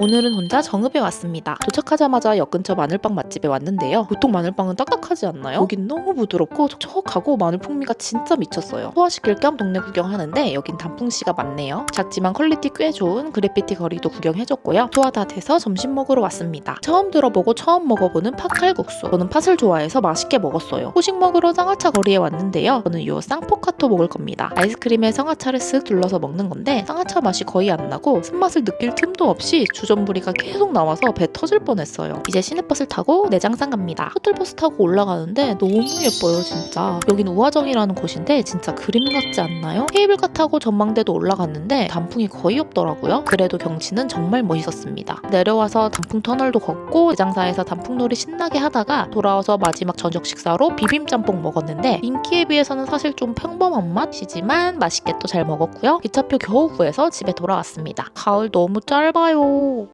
오늘은 혼자 정읍에 왔습니다. 도착하자마자 역 근처 마늘빵 맛집에 왔는데요. 보통 마늘빵은 딱딱하지 않나요? 여긴 너무 부드럽고 촉촉하고 마늘 풍미가 진짜 미쳤어요. 소화시킬 겸 동네 구경하는데 여긴 단풍씨가 많네요. 작지만 퀄리티 꽤 좋은 그래피티 거리도 구경해줬고요. 소화 다 돼서 점심 먹으러 왔습니다. 처음 들어보고 처음 먹어보는 팥칼국수. 저는 팥을 좋아해서 맛있게 먹었어요. 후식 먹으러 쌍화차 거리에 왔는데요. 저는 요 쌍포카토 먹을 겁니다. 아이스크림에 쌍화차를 쓱 둘러서 먹는 건데 쌍화차 맛이 거의 안 나고 쓴맛을 느낄 틈도 없이 주 전부리가 계속 나와서 배 터질 뻔했어요. 이제 시내버스를 타고 내장산 갑니다. 호텔버스 타고 올라가는데 너무 예뻐요 진짜. 여긴 우화정이라는 곳인데 진짜 그림 같지 않나요? 케이블카 타고 전망대도 올라갔는데 단풍이 거의 없더라고요. 그래도 경치는 정말 멋있었습니다. 내려와서 단풍 터널도 걷고 내장사에서 단풍놀이 신나게 하다가 돌아와서 마지막 저녁 식사로 비빔짬뽕 먹었는데 인기에 비해서는 사실 좀 평범한 맛이지만 맛있게 또 잘 먹었고요. 기차표 겨우 구해서 집에 돌아왔습니다. 가을 너무 짧아요.